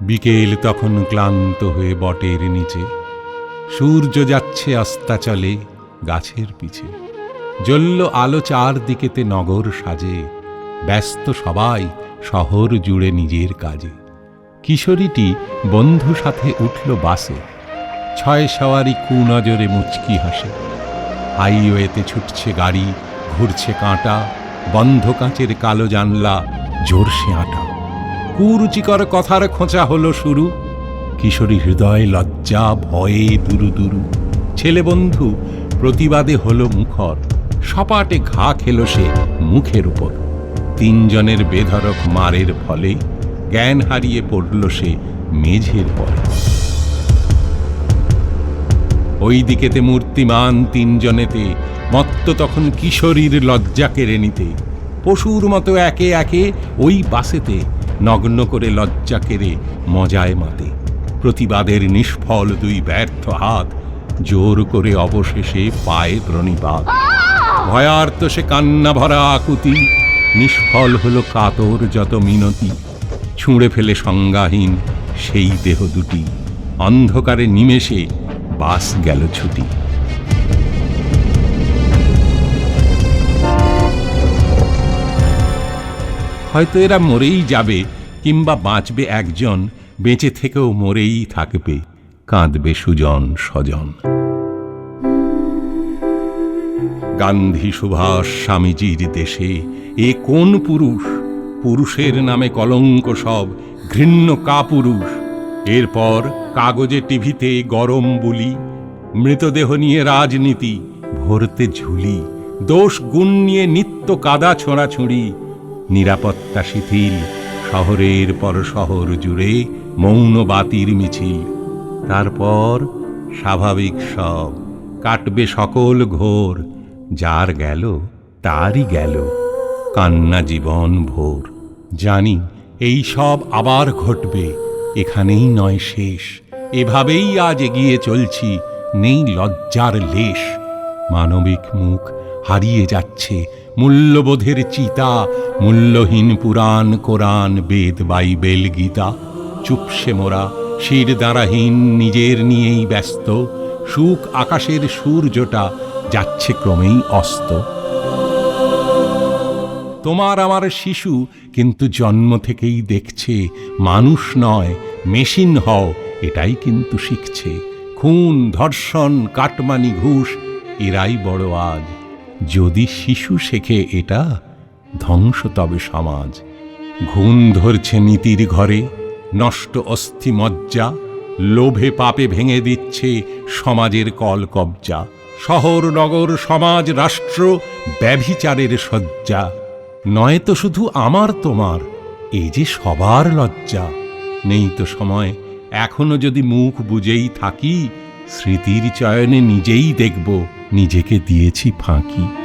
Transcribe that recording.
বিকেল তখন ক্লান্ত হয়ে বটের নিচে। সূর্য যাচ্ছে অস্তাচলে গাছের পিছে। জ্বলল আলো চারদিকেতে নগর সাজে। ব্যস্ত সবাই শহর জুড়ে নিজের কাজে। কিশোরীটি বন্ধু সাথে উঠল বাসে। ছয় সওয়ারি কুনজরে মুচকি হাসে। হাইওয়েতে ছুটছে গাড়ি, ঘুরছে কাঁটা, বন্ধ কাঁচের কালো জানলা জোরসে আটা। কুরুচিকর কথার খোঁচা হলো শুরু। কিশোরী হৃদয় লজ্জা, ভয়ে দুরু দুরু। ছেলে বন্ধু, প্রতিবাদে হলো মুখর। সপাটে ঘা খেলো সে মুখের উপর। তিনজনের বেধরক মারের ফলে জ্ঞান হারিয়ে পড়ল সে মেঝের পর। ওই দিকেতে মূর্তিমান তিনজনেতে, মত্ত তখন কিশোরীর লজ্জা কেড়ে নিতে। পশুর মতো একে একে ওই বাসেতে নগ্ন করে লজ্জা কেড়ে মজায় মাতে। প্রতিবাদের নিষ্ফল দুই ব্যর্থ হাত জোর করে অবশেষে পায়ে প্রণিপাত ভয়ার্ত সে কান্না ভরা আকুতি, নিষ্ফল হলো কাতর যত মিনতি। ছুঁড়ে ফেলে সংজ্ঞাহীন সেই দেহ দুটি। অন্ধকারে নিমেষে বাস গেল ছুটি। হয়তো এরা মরেই যাবে কিংবা বাঁচবে একজন, বেঁচে থেকেও মরেই থাকবে, কাঁদবে সুজন স্বজন। গান্ধী সুভাষ স্বামীজির দেশে এ কোন পুরুষ? পুরুষের নামে কলঙ্ক সব, ঘৃণ্য কাপুরুষ। এরপর কাগজে টিভিতে গরম বুলি, মৃতদেহ নিয়ে রাজনীতি, ভরতে ঝুলি, দোষ গুণ নিয়ে নিত্য কাদা ছোঁড়াছুঁড়ি নিরাপত্তা শিথিল, শহরের পর শহর জুড়ে মৌন বাতির মিছিল। তারপর স্বাভাবিক সব, কাটবে সকল ঘোর, যার গেল তারই গেল, কান্না জীবন ভোর। জানি এই সব আবার ঘটবে, এখানেই নয় শেষ, এভাবেই আজ এগিয়ে চলছি, নেই লজ্জার লেশ। মানবিক মুখ হারিয়ে যাচ্ছে মূল্যবোধের চিতা, মূল্যহীন পুরাণ, কোরআন, বেদ, বাইবেল, গীতা। চুপসে মোরা, শির দ্বারাহীন, নিজের নিয়েই ব্যস্ত। সুখ আকাশের সূর্যটা যাচ্ছে ক্রমেই অস্ত। তোমার আমার শিশু, কিন্তু জন্ম থেকেই দেখছে, মানুষ নয়, মেশিন হও, এটাই কিন্তু শিখছে। খুন, ধর্ষণ, কাটমানি, ঘুষ, এরাই বড় আজ। যদি শিশু শেখে এটা, ধ্বংস তবে সমাজ। ঘুণ ধরছে নীতির ঘরে, নষ্ট অস্থি মজ্জা, লোভে পাপে ভেঙে দিচ্ছে সমাজের কল কবজা। শহর, নগর, সমাজ, রাষ্ট্র ব্যভিচারের শয্যা। নয় তো শুধু আমার তোমার, এ যে সবার লজ্জা। নেই তো সময়, এখনও যদি মুখ বুঝেই থাকি, স্মৃতির চয়নে নিজেই দেখব। নিজেকে দিয়েছি ফাঁকি।